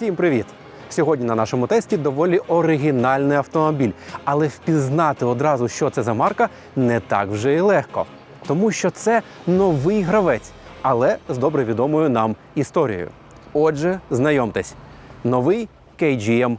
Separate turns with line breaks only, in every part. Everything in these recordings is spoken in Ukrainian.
Всім привіт! Сьогодні на нашому тесті доволі оригінальний автомобіль, але впізнати одразу, що це за марка, не так вже і легко, тому що це новий гравець, але з добре відомою нам історією. Отже, знайомтесь, новий KGM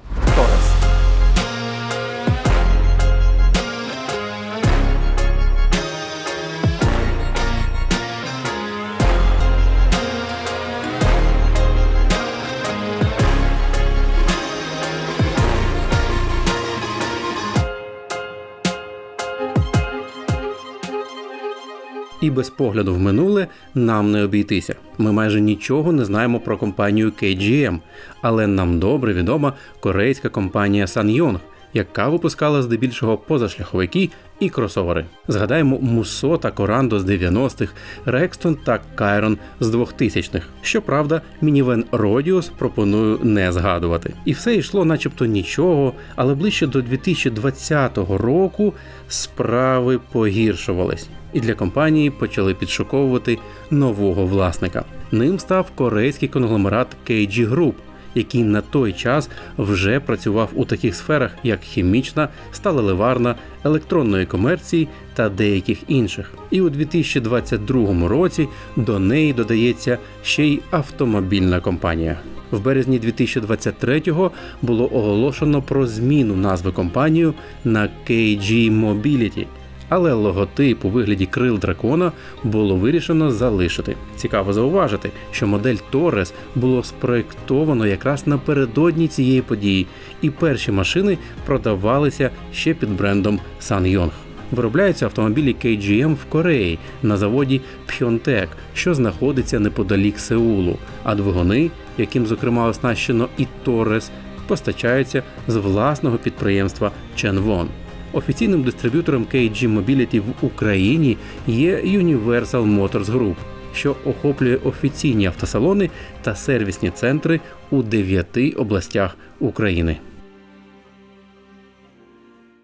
Без погляду в минуле нам не обійтися. Ми майже нічого не знаємо про компанію KGM, але нам добре відома корейська компанія SsangYong, яка випускала здебільшого позашляховики і кросовери. Згадаємо Мусо та Корандо з 90-х, Рекстон та Кайрон з 2000-х. Щоправда, мінівен Родіус пропоную не згадувати. І все йшло, начебто, нічого, але ближче до 2020 року справи погіршувались. І для компанії почали підшуковувати нового власника. Ним став корейський конгломерат KG Group, який на той час вже працював у таких сферах, як хімічна, сталеливарна, електронної комерції та деяких інших. І у 2022 році до неї додається ще й автомобільна компанія. В березні 2023-го було оголошено про зміну назви компанію на KG Mobility – але логотип у вигляді крил дракона було вирішено залишити. Цікаво зауважити, що модель Торрес було спроєктовано якраз напередодні цієї події, і перші машини продавалися ще під брендом SsangYong. Виробляються автомобілі KGM в Кореї на заводі Pyeongtaek, що знаходиться неподалік Сеулу, а двигуни, яким зокрема оснащено і Торрес, постачаються з власного підприємства Chunwon. Офіційним дистриб'ютором KG Mobility в Україні є Universal Motors Group, що охоплює офіційні автосалони та сервісні центри у дев'яти областях України.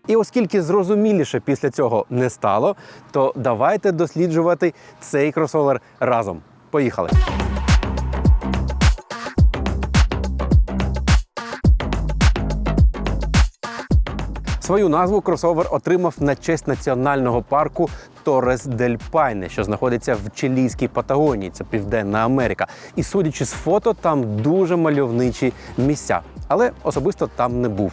І оскільки зрозуміліше після цього не стало, то давайте досліджувати цей кросовер разом. Поїхали! Свою назву кросовер отримав на честь національного парку Торрес дель Пайне, що знаходиться в чилійській Патагонії, це Південна Америка. І судячи з фото, там дуже мальовничі місця. Але особисто там не був.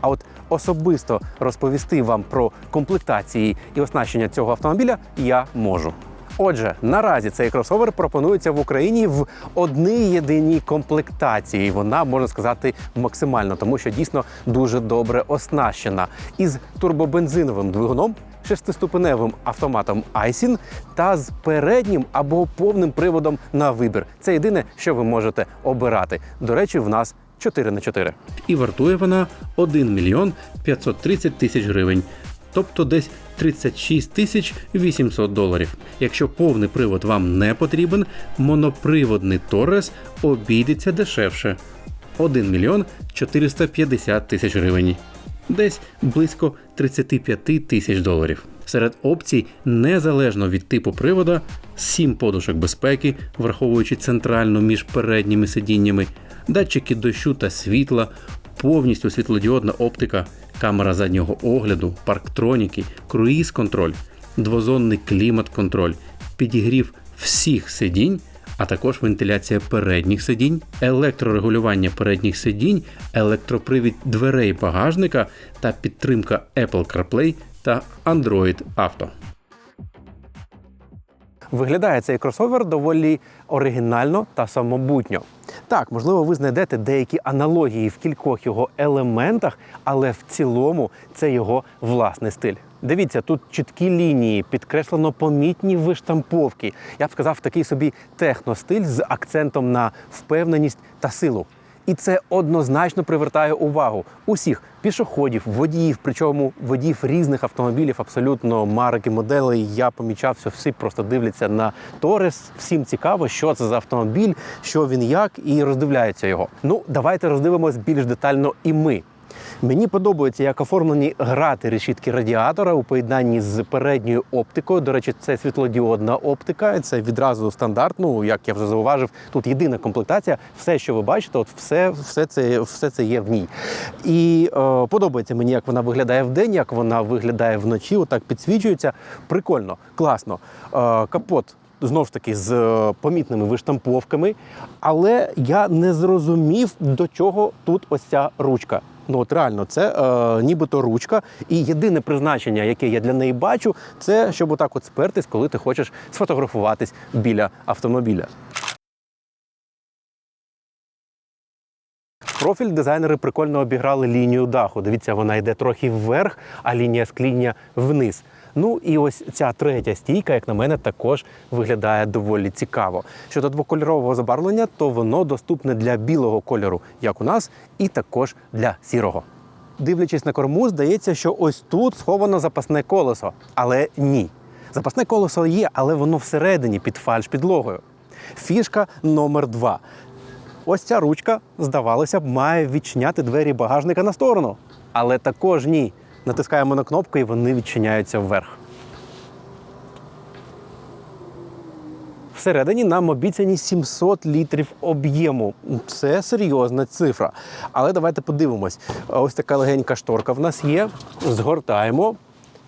А от особисто розповісти вам про комплектації і оснащення цього автомобіля я можу. Отже, наразі цей кросовер пропонується в Україні в одній єдиній комплектації. Вона можна сказати максимально, тому що дійсно дуже добре оснащена із турбобензиновим двигуном. Шестиступеневим автоматом Айсін та з переднім або повним приводом на вибір. Це єдине, що ви можете обирати. До речі, в нас 4 на 4 І вартує вона 1 мільйон 530 тисяч гривень тобто десь 36 тисяч 800 доларів. Якщо повний привод вам не потрібен, моноприводний Торрес обійдеться дешевше 1 мільйон 450 тисяч гривень. Десь близько 35 тисяч доларів. Серед опцій, незалежно від типу привода, 7 подушок безпеки, враховуючи центральну між передніми сидіннями, датчики дощу та світла, повністю світлодіодна оптика, камера заднього огляду, парктроніки, круїз-контроль, двозонний клімат-контроль, підігрів всіх сидінь. А також вентиляція передніх сидінь, електрорегулювання передніх сидінь, електропривід дверей багажника та підтримка Apple CarPlay та Android Auto. Виглядає цей кросовер доволі оригінально та самобутньо. Так, можливо, ви знайдете деякі аналогії в кількох його елементах, але в цілому це його власний стиль. Дивіться, тут чіткі лінії, підкреслено помітні виштамповки. Я б сказав, такий собі техностиль з акцентом на впевненість та силу. І це однозначно привертає увагу усіх пішоходів, водіїв, причому водіїв різних автомобілів, абсолютно марки, моделей. Я помічав, що всі просто дивляться на Торес. Всім цікаво, що це за автомобіль, що він як, і роздивляються його. Ну, давайте роздивимось більш детально і ми. Мені подобається, як оформлені грати решітки радіатора у поєднанні з передньою оптикою. До речі, це світлодіодна оптика. Це відразу стандарт. Ну, як я вже зауважив, тут єдина комплектація. Все, що ви бачите, от все, все, це, все це є в ній. І е, подобається мені, як вона виглядає вдень, як вона виглядає вночі. Отак підсвічується. Прикольно, класно. Е, капот знову ж таки з е, помітними виштамповками, але я не зрозумів, до чого тут ось ця ручка. Ну от реально, це е, нібито ручка, і єдине призначення, яке я для неї бачу, це щоб отак от спертись, коли ти хочеш сфотографуватись біля автомобіля. Профіль дизайнери прикольно обіграли лінію даху. Дивіться, вона йде трохи вверх, а лінія скління вниз. Ну і ось ця третя стійка, як на мене, також виглядає доволі цікаво. Щодо двокольорового забарвлення, то воно доступне для білого кольору, як у нас, і також для сірого. Дивлячись на корму, здається, що ось тут сховано запасне колесо. Але ні. Запасне колесо є, але воно всередині під фальш підлогою. Фішка номер два. Ось ця ручка, здавалося б, має відчиняти двері багажника на сторону. Але також ні. Натискаємо на кнопку і вони відчиняються вверх. Всередині нам обіцяні 700 літрів об'єму. Це серйозна цифра. Але давайте подивимось. Ось така легенька шторка в нас є. Згортаємо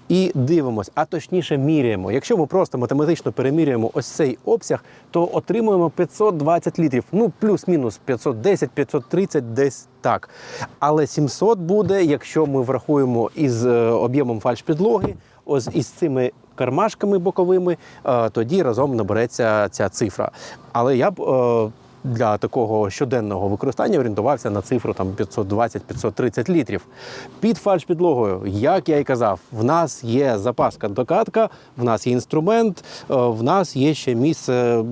і дивимось, а точніше міряємо. Якщо ми просто математично перемірюємо ось цей обсяг, то отримуємо 520 літрів. Ну, плюс-мінус 510, 530, десь так. Але 700 буде, якщо ми врахуємо із е, об'ємом фальшпідлоги, ось із цими кармашками боковими, е, тоді разом набереться ця цифра. Але я б е, для такого щоденного використання орієнтувався на цифру там 520-530 літрів. Під фальшпідлогою, як я і казав, в нас є запаска докатка, в нас є інструмент, е, в нас є ще місце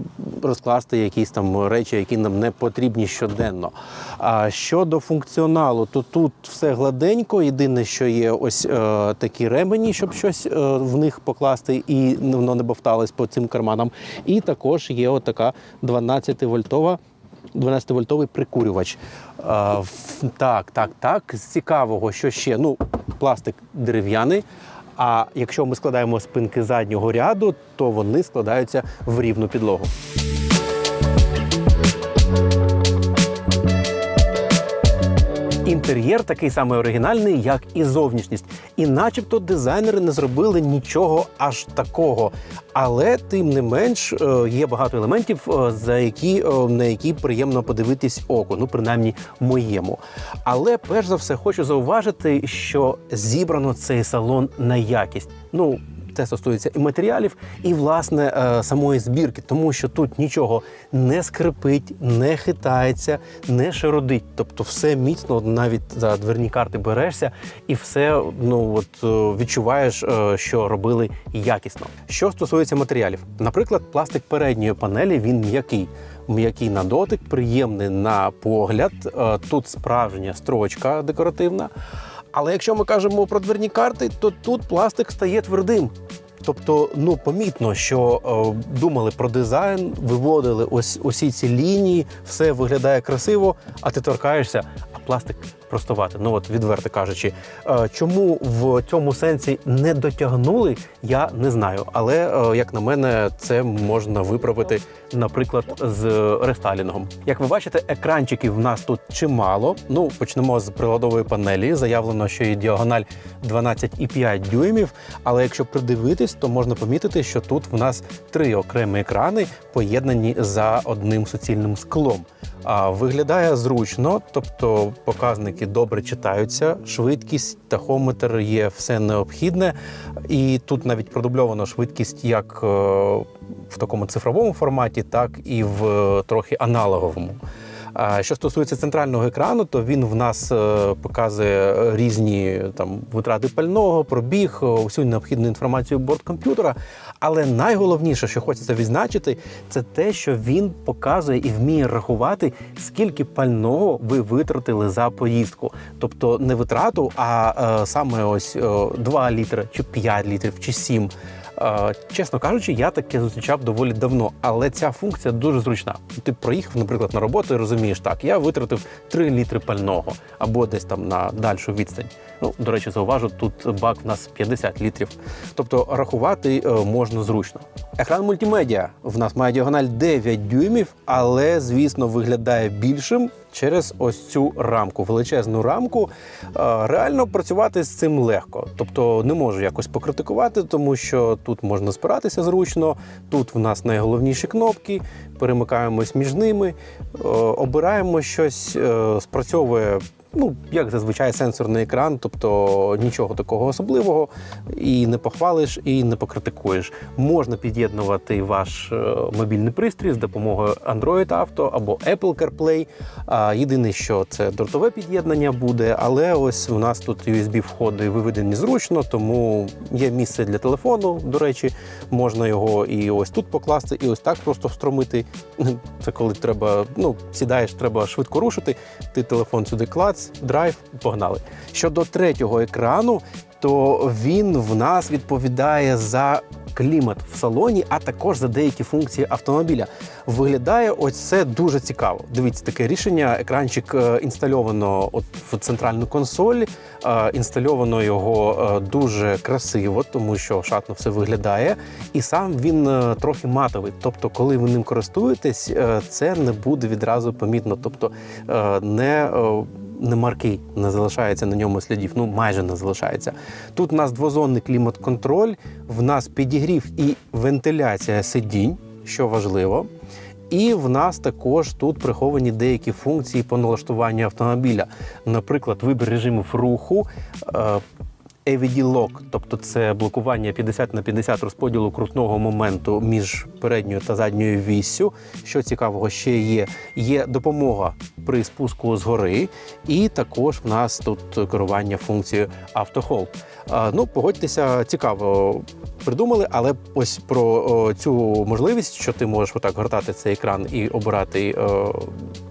розкласти якісь там речі, які нам не потрібні щоденно. А щодо функціоналу, то тут все гладенько. Єдине, що є ось е, такі ремені, щоб щось е, в них покласти, і воно не бовталось по цим карманам. І також є отака 12-вольтова 12-вольтовий прикурювач. А, так, так, так. З цікавого, що ще? Ну, пластик дерев'яний. А якщо ми складаємо спинки заднього ряду, то вони складаються в рівну підлогу. Інтер'єр такий самий оригінальний, як і зовнішність. І начебто дизайнери не зробили нічого аж такого. Але тим не менш е, є багато елементів, е, за які, е, на які приємно подивитись оку, ну принаймні моєму. Але перш за все хочу зауважити, що зібрано цей салон на якість. Ну, це стосується і матеріалів, і власне е, самої збірки, тому що тут нічого не скрипить, не хитається, не шародить. Тобто, все міцно, навіть за дверні карти берешся, і все ну от е, відчуваєш, е, що робили якісно. Що стосується матеріалів, наприклад, пластик передньої панелі він м'який. М'який на дотик, приємний на погляд. Тут справжня строчка декоративна. Але якщо ми кажемо про дверні карти, то тут пластик стає твердим. Тобто, ну помітно, що е, думали про дизайн, виводили ось усі ці лінії, все виглядає красиво, а ти торкаєшся, а пластик простувати. Ну от відверто кажучи, Е, чому в цьому сенсі не дотягнули, я не знаю. Але е, як на мене, це можна виправити, наприклад, з рестайлінгом. Як ви бачите, екранчиків в нас тут чимало. Ну почнемо з приладової панелі. Заявлено, що і діагональ 12,5 дюймів. Але якщо придивитись, то можна помітити, що тут в нас три окремі екрани поєднані за одним суцільним склом. А виглядає зручно, тобто показники добре читаються, швидкість, тахометр є все необхідне, і тут навіть продубльовано швидкість як е, в такому цифровому форматі, так і в е, трохи аналоговому. Що стосується центрального екрану, то він в нас е, показує різні там витрати пального, пробіг, усю необхідну інформацію борткомп'ютера. Але найголовніше, що хочеться відзначити, це те, що він показує і вміє рахувати, скільки пального ви витратили за поїздку. Тобто не витрату, а е, саме ось е, 2 літри, чи 5 літрів, чи 7. Е, Е, Чесно кажучи, я таке зустрічав доволі давно, але ця функція дуже зручна. Ти проїхав, наприклад, на роботу і розумієш, так, я витратив 3 літри пального або десь там на дальшу відстань. Ну, до речі, зауважу, тут бак в нас 50 літрів. Тобто рахувати е, можна зручно. Екран мультимедіа в нас має діагональ 9 дюймів, але, звісно, виглядає більшим через ось цю рамку, величезну рамку. Е, Реально працювати з цим легко. Тобто не можу якось покритикувати, тому що тут можна спиратися зручно. Тут в нас найголовніші кнопки, перемикаємось між ними, е, обираємо щось, е, спрацьовує. Ну, як зазвичай, сенсорний екран, тобто нічого такого особливого, і не похвалиш, і не покритикуєш. Можна під'єднувати ваш е, мобільний пристрій з допомогою Android Auto або Apple CarPlay. Єдине, що це дротове під'єднання буде, але ось у нас тут USB входи виведені зручно, тому є місце для телефону. До речі, можна його і ось тут покласти, і ось так просто встромити. Це коли треба, ну сідаєш, треба швидко рушити. Ти телефон сюди клац, драйв, погнали. Щодо третього екрану, то він в нас відповідає за клімат в салоні, а також за деякі функції автомобіля. Виглядає ось це дуже цікаво. Дивіться, таке рішення. Екранчик е, інстальовано от в центральну консоль. е, Інстальовано його е, дуже красиво, тому що шатно все виглядає. І сам він трохи матовий. Тобто, коли ви ним користуєтесь, це не буде відразу помітно. Тобто не е, не залишається на ньому слідів, ну майже не залишається. Тут у нас двозонний клімат-контроль, в нас підігрів і вентиляція сидінь, що важливо. І в нас також тут приховані деякі функції по налаштуванню автомобіля. Наприклад, вибір режимів руху. AVD Lock, тобто це блокування 50 на 50 розподілу крутного моменту між передньою та задньою віссю. Що цікавого ще є, є допомога при спуску з гори, і також в нас тут керування функцією автохолд. Ну, погодьтеся, цікаво придумали, але ось про цю можливість, що ти можеш отак гортати цей екран і обирати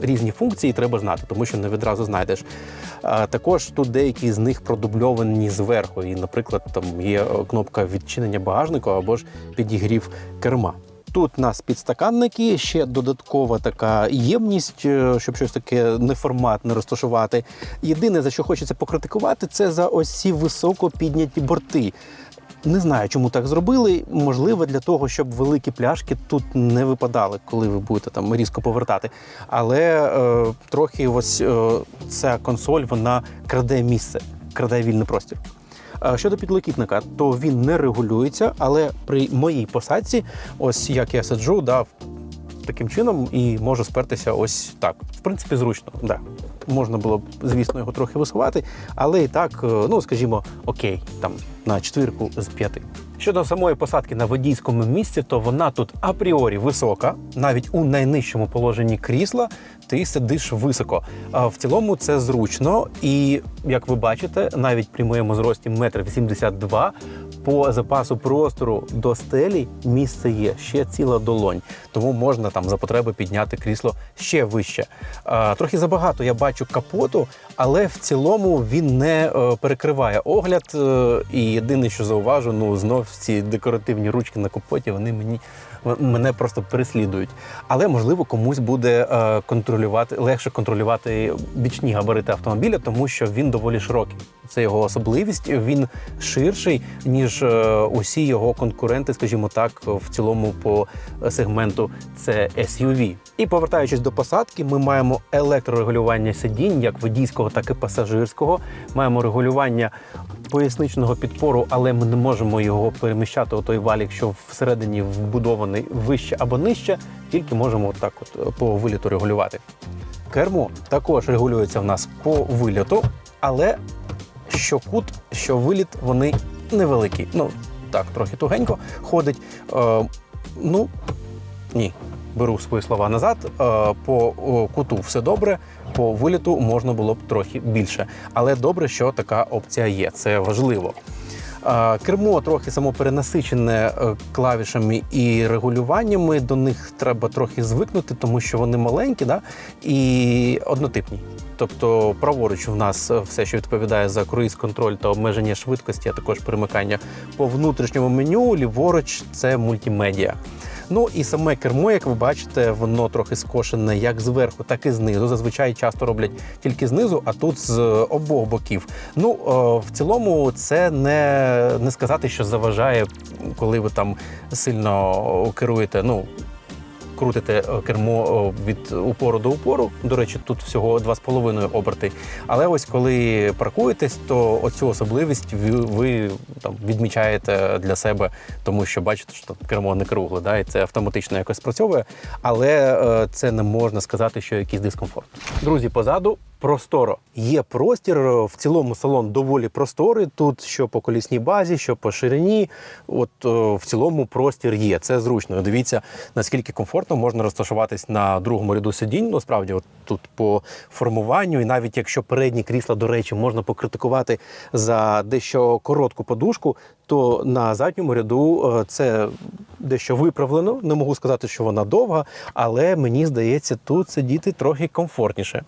різні функції, треба знати, тому що не відразу знайдеш. Також тут деякі з них продубльовані зверху. І, наприклад, там є кнопка відчинення багажнику або ж підігрів керма. Тут у нас підстаканники, ще додаткова така ємність, е, щоб щось таке неформатне розташувати. Єдине, за що хочеться покритикувати, це за ось ці високо підняті борти. Не знаю, чому так зробили. Можливо, для того, щоб великі пляшки тут не випадали, коли ви будете там різко повертати. Але е, трохи ось е, ця консоль вона краде місце, краде вільний простір. Е, Щодо підлокітника, то він не регулюється, але при моїй посадці, ось як я сиджу, да, таким чином і можу спертися ось так. В принципі, зручно. Да. Можна було б, звісно, його трохи висувати, але і так, е, ну скажімо, окей, там на четвірку з п'яти. Щодо самої посадки на водійському місці, то вона тут апріорі висока, навіть у найнижчому положенні крісла ти сидиш високо. А в цілому це зручно, і як ви бачите, навіть при моєму зрості 1,82 м по запасу простору до стелі місце є ще ціла долонь, тому можна там за потреби підняти крісло ще вище. А, трохи забагато я бачу капоту, але в цілому він не е, перекриває огляд. е, і єдине, що зауважу, ну знов ці декоративні ручки на капоті, вони мені мене просто переслідують. Але можливо комусь буде е, контролювати легше контролювати бічні габарити автомобіля, тому що він доволі широкий. Це його особливість. Він ширший ніж е, усі його конкуренти, скажімо так, в цілому по сегменту це SUV. І повертаючись до посадки, ми маємо електрорегулювання сидінь, як водійського, так і пасажирського. Маємо регулювання поясничного підпору, але ми не можемо його переміщати у той валік, що всередині вбудований вище або нижче, тільки можемо так от е, по виліту регулювати. Кермо також регулюється в нас по вильоту, але що кут, що виліт, вони невеликі. Ну так, трохи тугенько ходить. Е, ну ні, беру свої слова назад. Е, по куту все добре, по виліту можна було б трохи більше. Але добре, що така опція є. Це важливо. Кермо трохи самоперенасичене е, клавішами і регулюваннями. До них треба трохи звикнути, тому що вони маленькі да? і однотипні. Тобто праворуч в нас все, що відповідає за круїз-контроль та обмеження швидкості, а також перемикання по внутрішньому меню, ліворуч це мультимедіа. Ну і саме кермо, як ви бачите, воно трохи скошене як зверху, так і знизу. Зазвичай часто роблять тільки знизу, а тут з обох боків. Ну в цілому, це не, не сказати, що заважає, коли ви там сильно керуєте. Ну крутите е, кермо від упору до упору. До речі, тут всього 2,5 оберти. Але ось коли паркуєтесь, то оцю особливість ви, ви там відмічаєте для себе, тому що бачите, що кермо не кругле, да, і це автоматично якось спрацьовує. Але е, це не можна сказати, що якийсь дискомфорт. Друзі, позаду. Просторо є простір в цілому салон доволі просторий. Тут що по колісній базі, що по ширині. От о, в цілому простір є. Це зручно. Дивіться, наскільки комфортно можна розташуватись на другому ряду сидінь. Ну, справді, от тут по формуванню, і навіть якщо передні крісла, до речі, можна покритикувати за дещо коротку подушку, то на задньому ряду е, це дещо виправлено. Не можу сказати, що вона довга, але мені здається, тут сидіти трохи комфортніше.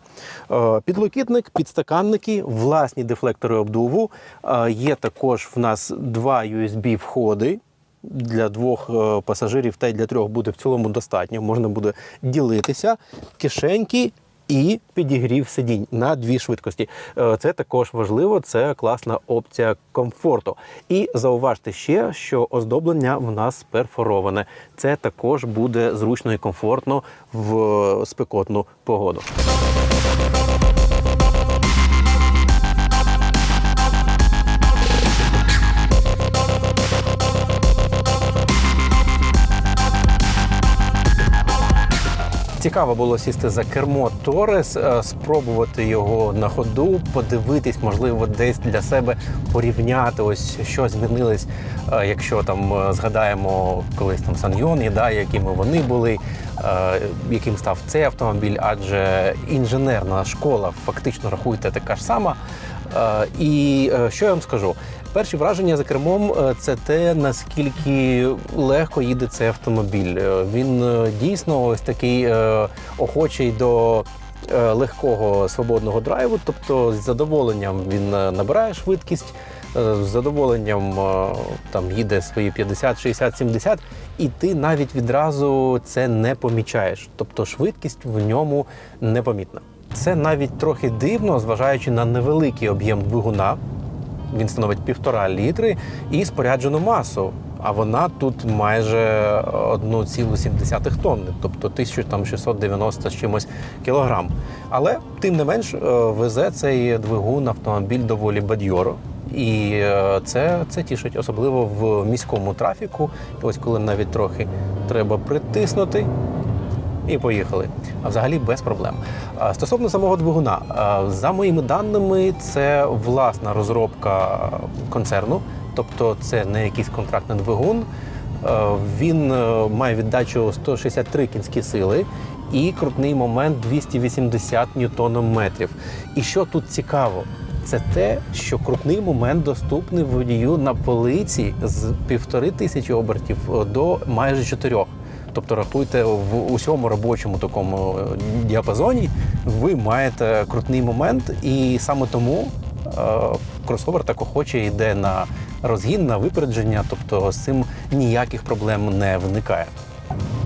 Е, Підлокітник, підстаканники, власні дефлектори обдуву. Е, Є також в нас два USB входи. Для двох пасажирів та й для трьох буде в цілому достатньо. Можна буде ділитися. Кишеньки і підігрів сидінь на дві швидкості. Е, Це також важливо, це класна опція комфорту. І зауважте ще, що оздоблення в нас перфороване. Це також буде зручно і комфортно в спекотну погоду. Цікаво було сісти за кермо Торес, е, спробувати його на ходу, подивитись, можливо, десь для себе порівняти, ось що змінилось, е, якщо там е, згадаємо колись там Саньйон, да, якими вони були, яким став цей автомобіль, адже інженерна школа фактично рахуйте така ж сама. І що я вам скажу? Перші враження за кермом е, це те, наскільки легко їде цей автомобіль. Е, Він е, дійсно ось такий охочий до легкого свободного драйву, тобто з задоволенням він набирає швидкість. З задоволенням там їде свої 50, 60, 70, і ти навіть відразу це не помічаєш. Тобто швидкість в ньому непомітна. Це навіть трохи дивно, зважаючи на невеликий об'єм двигуна. Він становить півтора літри і споряджену масу. А вона тут майже 1,7 тонни, тобто 1690 з чимось кілограм. Але тим не менш е, везе цей двигун автомобіль доволі бадьоро. І е, це, це тішить, особливо в міському трафіку. Ось коли навіть трохи треба притиснути, і поїхали. А взагалі без проблем. Стосовно самого двигуна, за моїми даними, це власна розробка концерну, тобто це не якийсь контрактний двигун. Він е, має віддачу 163 кінські сили і крутний момент 280 ньютонометрів. І що тут цікаво? Це те, що крутний момент доступний водію на полиці з півтори тисячі обертів е, до майже чотирьох. Тобто рахуйте в усьому робочому такому е, діапазоні, ви маєте крутний момент, і саме тому е, кросовер так охоче йде на розгін, на випередження, тобто з цим ніяких проблем не виникає.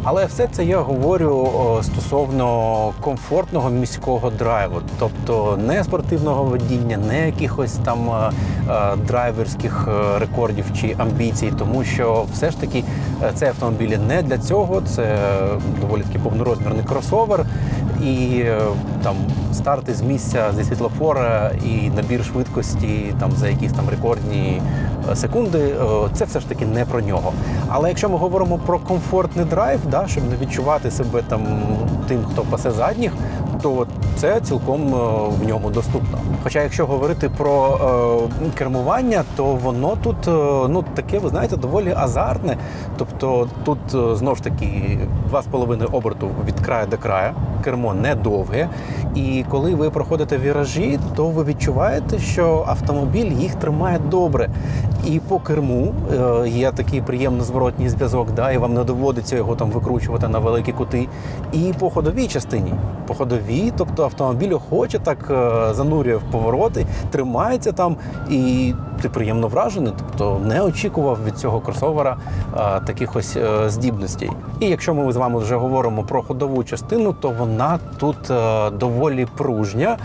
Але все це я говорю стосовно комфортного міського драйву, тобто не спортивного водіння, не якихось там е, е, драйверських е, рекордів чи амбіцій, тому що все ж таки цей автомобіль не для цього. Це доволі таки повнорозмірний кросовер, і там старти з місця зі світлофора і набір швидкості там за якісь там рекордні секунди. е, Це все ж таки не про нього. Але якщо ми говоримо про комфортний драйв, да, щоб не відчувати себе там тим, хто пасе задніх, то це цілком е, в ньому доступно. Хоча, якщо говорити про е, кермування, то воно тут е, ну таке, ви знаєте, доволі азартне. Тобто тут знову ж таки 2,5 оберту від краю до краю, кермо не довге. І коли ви проходите віражі, то ви відчуваєте, що автомобіль їх тримає добре. І по керму є такий приємний зворотній зв'язок, да, і вам не доводиться його там викручувати на великі кути. І по ходовій частині. По ходовій, тобто автомобіль охоче так е, занурює в повороти, тримається там, і ти приємно вражений. Тобто не очікував від цього кросовера а, таких ось а, здібностей. І якщо ми з вами вже говоримо про ходову частину, то вона тут а, доволі пружня.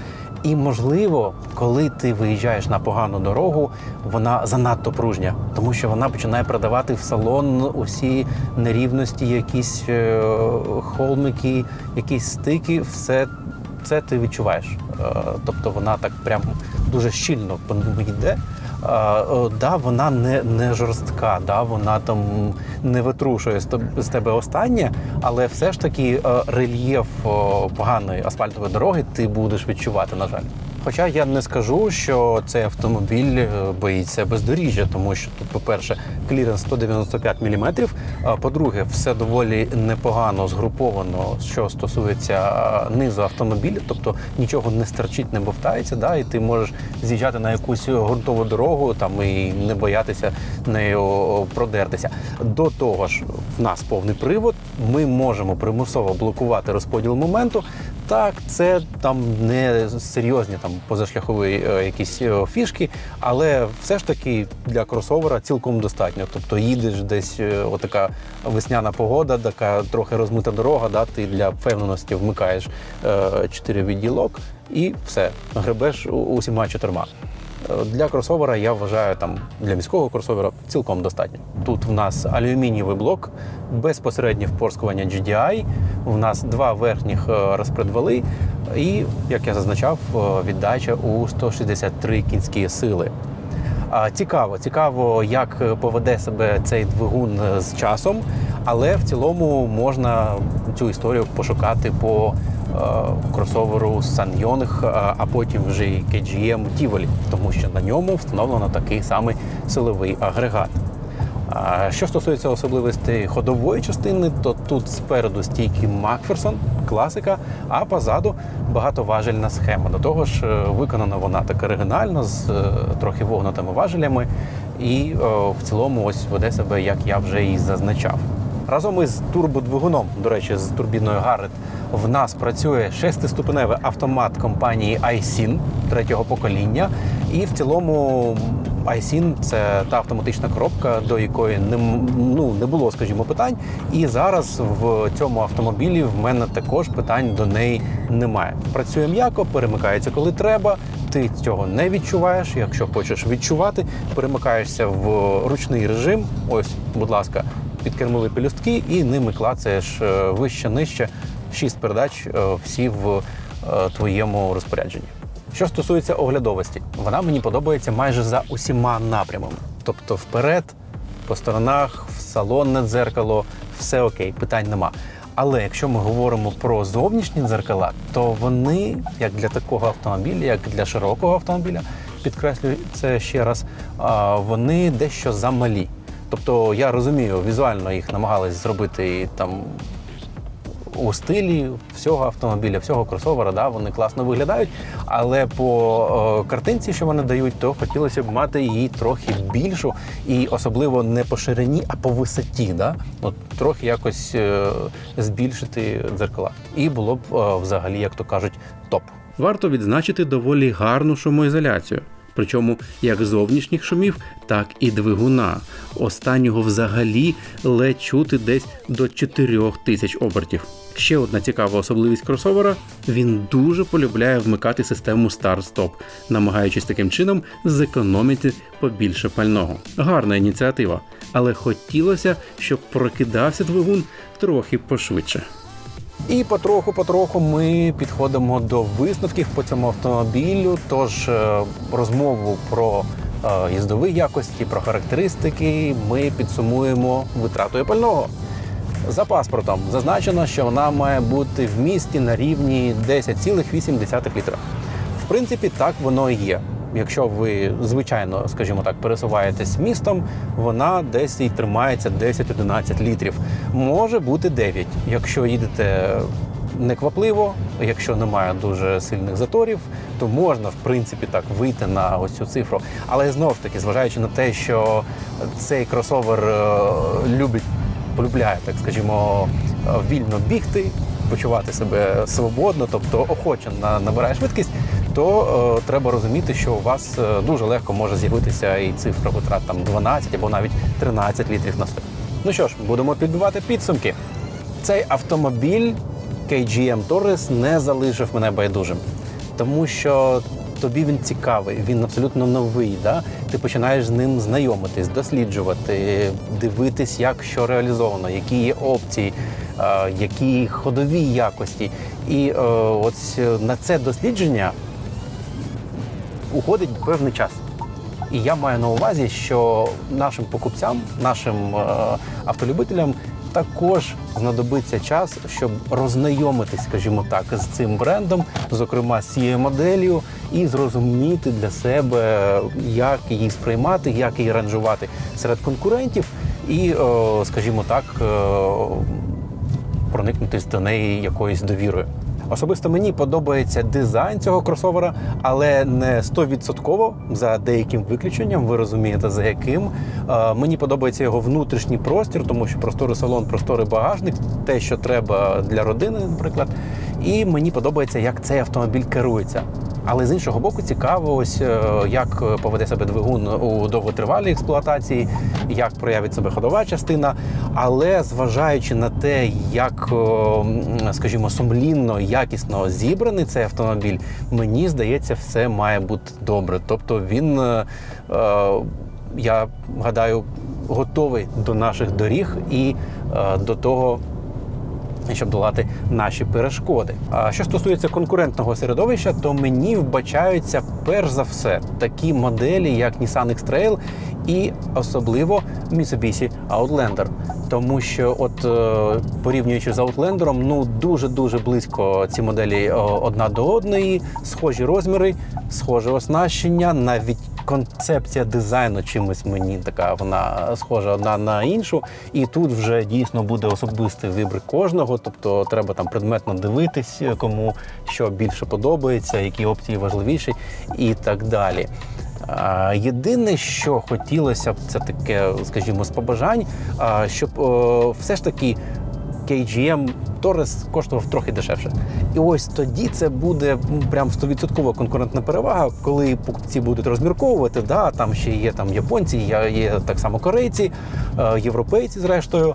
І можливо, коли ти виїжджаєш на погану дорогу, вона занадто пружня, тому що вона починає продавати в салон усі нерівності, якісь е, холмики, якісь стики, все це ти відчуваєш. Е, Тобто вона так прям дуже щільно по ньому йде. Да, вона не, не жорстка, да, вона там не витрушує з теб- з тебе останнє, але все ж таки е, рельєф поганої асфальтової дороги ти будеш відчувати, на жаль. Хоча я не скажу, що цей автомобіль е, боїться бездоріжжя, тому що тут, по-перше, кліренс 195 мм, а по-друге, все доволі непогано згруповано, що стосується е, низу автомобіля, тобто нічого не стерчить, не бовтається, да, і ти можеш з'їжджати на якусь ґрунтову дорогу там і не боятися нею продертися. До того ж, в нас повний привод, ми можемо примусово блокувати розподіл моменту. Так, це там не серйозні там позашляхові е, якісь е, фішки, але все ж таки для кросовера цілком достатньо. Тобто їдеш десь е, отака весняна погода, така трохи розмита дорога, да, ти для впевненості вмикаєш е, чотири відділок і все, гребеш усіма чотирма. Для кросовера я вважаю там для міського кросовера цілком достатньо. Тут в нас алюмінієвий блок, безпосереднє впорскування GDI. У нас два верхніх е, розпредвали, і як я зазначав, е, віддача у 163 кінські сили. Цікаво, цікаво, як е, поведе себе цей двигун з часом, але в цілому можна цю історію пошукати по кросоверу SsangYong, а, а потім вже і KGM Tivoli, тому що на ньому встановлено такий самий силовий агрегат. Що стосується особливостей ходової частини, то тут спереду стійки Макферсон, класика, а позаду багатоважельна схема. До того ж, е, виконана вона так оригінально з е, трохи вогнутими важелями, і е, в цілому ось веде себе, як я вже і зазначав. Разом із турбодвигуном, до речі, з турбіною Гаррет, в нас працює шестиступеневий автомат компанії iSyn третього покоління. І в цілому iSyn – це та автоматична коробка, до якої не, ну, не було, скажімо, питань. І зараз в цьому автомобілі в мене також питань до неї немає. Працює м'яко, перемикається коли треба. Ти цього не відчуваєш. Якщо хочеш відчувати, перемикаєшся в ручний режим. Ось, будь ласка, підкермові пелюстки, і ними клацаєш е, вище нижче. Шість передач е, всі в е, твоєму розпорядженні. Що стосується оглядовості, вона мені подобається майже за усіма напрямами. Тобто вперед, по сторонах, в салонне дзеркало, все окей, питань нема. Але якщо ми говоримо про зовнішні дзеркала, то вони, як для такого автомобіля, як для широкого автомобіля, підкреслюю це ще раз, вони дещо замалі. Тобто я розумію, візуально їх намагались зробити там у стилі всього автомобіля, всього кросовера, да, вони класно виглядають. Але по е, картинці, що вони дають, то хотілося б мати її трохи більшу, і особливо не по ширині, а по висоті. Да? От трохи якось е, збільшити дзеркала. І було б е, взагалі, як то кажуть, топ. Варто відзначити доволі гарну шумоізоляцію. Причому як зовнішніх шумів, так і двигуна. Останнього взагалі ледь чути десь до 4000 обертів. Ще одна цікава особливість кросовера: він дуже полюбляє вмикати систему старт-стоп, намагаючись таким чином зекономити побільше пального. Гарна ініціатива, але хотілося, щоб прокидався двигун трохи пошвидше. І потроху-потроху ми підходимо до висновків по цьому автомобілю. Тож е, розмову про е, їздові якості, про характеристики ми підсумуємо витратою пального. За паспортом зазначено, що вона має бути в місті на рівні 10,8 літра. В принципі, так воно і є. Якщо ви звичайно, скажімо так, пересуваєтесь містом, вона десь і тримається 10-11 літрів. Може бути 9, якщо їдете неквапливо, якщо немає дуже сильних заторів, то можна в принципі так вийти на ось цю цифру. Але знову ж таки, зважаючи на те, що цей кросовер е, любить, полюбляє, так скажімо, е, вільно бігти, почувати себе свободно, тобто охоче на- набирає швидкість, то е, треба розуміти, що у вас е, дуже легко може з'явитися і цифра витрат там 12 або навіть 13 літрів на 100. Ну що ж, будемо підбивати підсумки. Цей автомобіль KGM Taurus не залишив мене байдужим, тому що тобі він цікавий, він абсолютно новий. Да? Ти починаєш з ним знайомитись, досліджувати, дивитись, як що реалізовано, які є опції, які ходові якості. І е, ось е, на це дослідження уходить певний час. І я маю на увазі, що нашим покупцям, нашим е, автолюбителям також знадобиться час, щоб рознайомитись, скажімо так, з цим брендом, зокрема з цією моделлю, і зрозуміти для себе, як її сприймати, як її ранжувати серед конкурентів, і, е, скажімо так, е, проникнутись до неї якоюсь довірою. Особисто мені подобається дизайн цього кросовера, але не 100% за деяким виключенням. Ви розумієте, за яким Е, мені подобається його внутрішній простір, тому що просторий салон, просторий багажник, те, що треба для родини, наприклад. І мені подобається, як цей автомобіль керується. Але з іншого боку, цікаво, ось е, як поведе себе двигун у довготривалій експлуатації, як проявить себе ходова частина. Але зважаючи на те, як, е, скажімо, сумлінно, якісно зібраний цей автомобіль, мені здається, все має бути добре. Тобто він, е, е, я гадаю, готовий до наших доріг і е, до того щоб долати наші перешкоди. А що стосується конкурентного середовища, то мені вбачаються перш за все такі моделі, як Nissan X-Trail і особливо Mitsubishi Outlander. Тому що, от е, порівнюючи з Outlander, ну дуже дуже близько ці моделі е, одна до одної, схожі розміри, схоже оснащення, навіть концепція дизайну чимось мені така вона схожа одна на іншу. І тут вже дійсно буде особистий вибір кожного. Тобто треба там предметно дивитись, кому що більше подобається, які опції важливіші і так далі. Єдине, що хотілося б, це таке, скажімо, з побажань, а, щоб все ж таки KGM Торрес коштував трохи дешевше. І ось тоді це буде ну, прям 100% конкурентна перевага, коли покупці будуть розмірковувати. Да, там ще є там японці, є так само корейці, е, європейці, зрештою.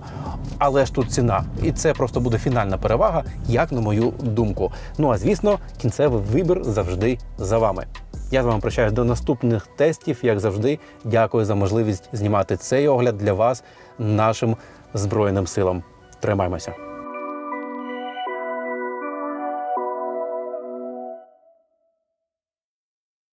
Але ж тут ціна, і це просто буде фінальна перевага, як на мою думку. Ну а звісно, кінцевий вибір завжди за вами. Я з вами прощаюсь до наступних тестів. Як завжди, дякую за можливість знімати цей огляд для вас, нашим збройним силам. Тримаймося.